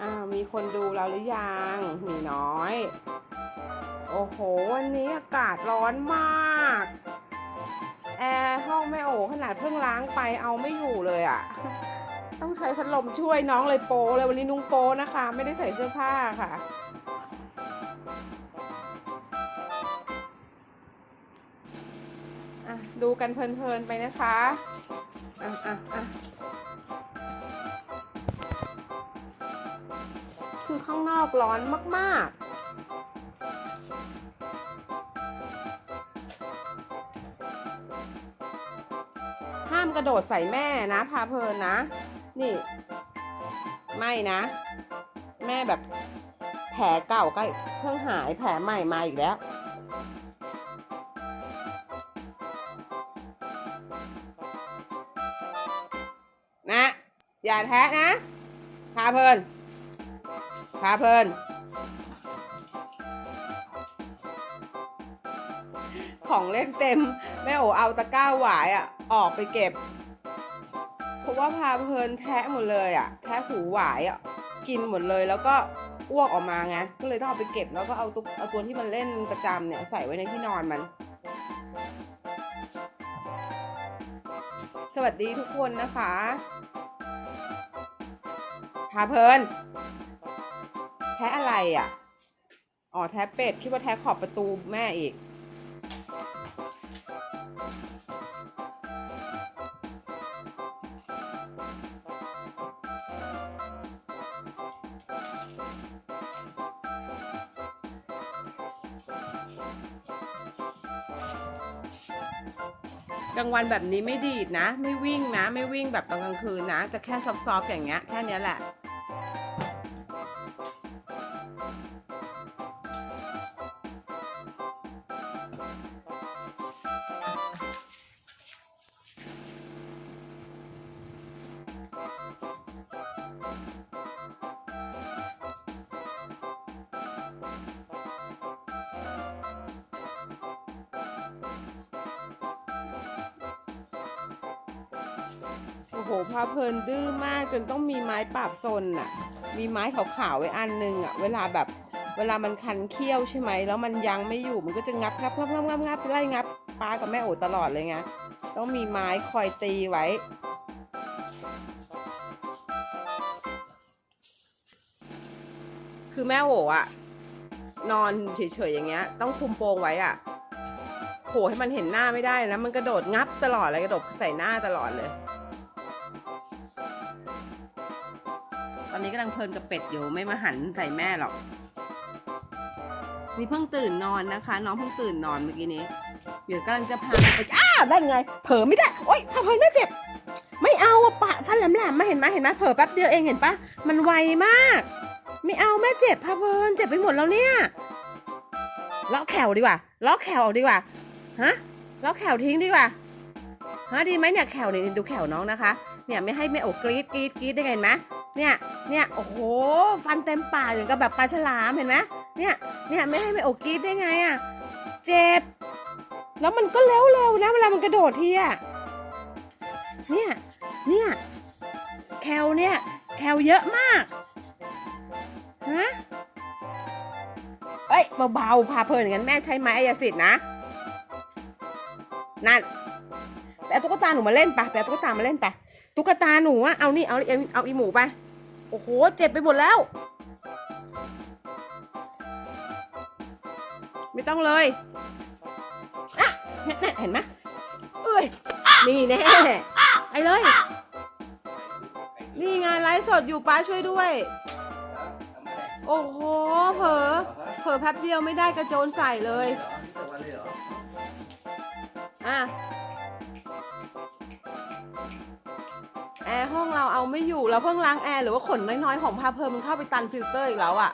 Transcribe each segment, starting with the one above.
อ่าวมีคนดูเราหรือยังหมีน้อย โอ้โห วันนี้อากาศร้อนมาก แอร์ห้องแม่โอขนาดเพิ่งล้างไปเอาไม่อยู่เลยอะ่ะ ต้องใช้พัดลมช่วยน้องเลยโปเลยวันนี้นุ่งโปนะคะ ไม่ได้ใส่เสื้อผ้าค่ะ ดูกันเพลินๆไปนะคะอะอะอะคือข้างนอกร้อนมากๆห้ามกระโดดใส่แม่นะ พาเพลินนะ นี่ ไม่นะ แม่แบบแผลเก่าก็เพิ่งหายแผลใหม่มาอีกแล้ว อย่าแทะนะ พาเพลิน พาเพลิน ของเล่นเต็ม แม่โอเอาตะกร้าหวายอะ ออกไปเก็บ เพราะว่าพาเพลินแทะหมดเลยอะ แทะหูหวายอะ กินหมดเลยแล้วก็อ้วกออกมาไง ก็เลยต้องเอาไปเก็บแล้วก็เอาตัวเอาตัวที่มันเล่นประจำเนี่ยใส่ไว้ในที่นอนมัน สวัสดีทุกคนนะคะ พาเพลินแท้อะไรอะ อ๋อแท้เป็ด คิดว่าแท้ขอบประตูแม่อีก กลางวันแบบนี้ไม่ดีดนะ ไม่วิ่งนะ ไม่วิ่งแบบตอนกลางคืนนะ จะแค่ซอฟๆอย่างเงี้ย แค่เนี้ยแหละ โหพาเพลินดื้อมากจนต้องมีไม้ปราบซนอะ มีไม้ขาวๆไว้อันนึงอะ เวลาแบบเวลามันคันเขี้ยวใช่ไหมแล้วมันยังไม่อยู่มันก็จะงับงับงับงับงับงับไล่งับป้ากับแม่โอตลอดเลยไงต้องมีไม้คอยตีไว้คือแม่โออะนอนเฉยๆอย่างเงี้ย ต้องคุมโปงไว้อะโหให้มันเห็นหน้าไม่ได้นะมันกระโดดงับตลอดเลยกระโดดใส่หน้าตลอดเลย กำลังเพลินกับเป็ดอยู่ไม่มาหันใส่แม่หรอก นี่เพิ่งตื่นนอนนะคะ น้องเพิ่งตื่นนอนเมื่อกี้นี้ เดี๋ยวกำลังจะพาไปอ้าได้ไง เผลอไม่ได้ โอ๊ยพาเพลินน่าเจ็บ ไม่เอาอะปะสั้นแหลมๆมาเห็นไหมเห็นไหมเผลอแป๊บเดียวเองเห็นปะมันไวมาก ไม่เอาแม่เจ็บพาเพลินเจ็บไปหมดแล้วเนี่ยล็อกแขวดีกว่าล็อกแขวออกดีกว่าฮะล็อกแขวทิ้งดีกว่าฮะดีไหมเนี่ยแขวเนี่ยดูแขวน้องนะคะ เนี่ยไม่ให้แม่โอกรีดกรีดกรีดได้ไงไหม เนี่ย เนี่ย โอ้โห ฟันเต็มปากอย่างกับแบบปลาฉลามเห็นไหมเนี่ย เนี่ยไม่ให้แม่โอกรีดได้ไงอะเจ็บ แล้วมันก็เร็วๆนะเวลามันกระโดดทีอะเนี่ย เนี่ย แคลเนี่ย แคลเยอะมาก ฮะ เอ้ยเบาๆพาเพลินอย่างนั้นแม่ใช้ไม้อายสิทธิ์นะ นั่นไปเอาตุ๊กตาหนูมาเล่นปะไปเอาตุ๊กตามาเล่นไปตุ๊กตาหนูอะเอานี่ เอาเอาเอาอีหมูไป โอ้โห เจ็บไปหมดแล้ว ไม่ต้องเลยอะเห็นไหมเอ้ย นี่แน่ไอ้เลย นี่ไงไลฟ์สดอยู่ป้าช่วยด้วย โอ้โห เผลอ เผลอแป๊บเดียวไม่ได้กระโจนใส่เลย อะ แอร์ห้องเราเอาไม่อยู่เราเพิ่งล้างแอร์หรือว่าขนน้อยๆของพาเพลินมันเข้าไปตันฟิลเตอร์อีกแล้วอะ่ะ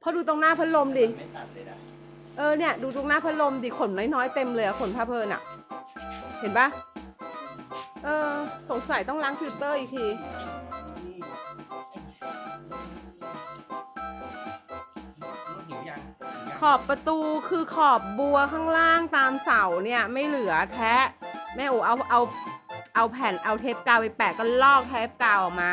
เพราะดูตรงหน้าพัดลมดิ ไม่ตัดเลยนะเออเนี่ยดูตรงหน้าพัดลมดิขนน้อยๆเต็มเลยอะขนพาเพลินอะเห็นปะเออสงสัยต้องล้างฟิลเตอร์อีกที หิวยังหิวยังขอบประตูคือขอบบัวข้างล่างตามเสาเนี่ยไม่เหลือแทะแม่อูเอาเอา เอาแผ่นเอาเทปกาวไปแปะก็ลอกเทปกาวออกมา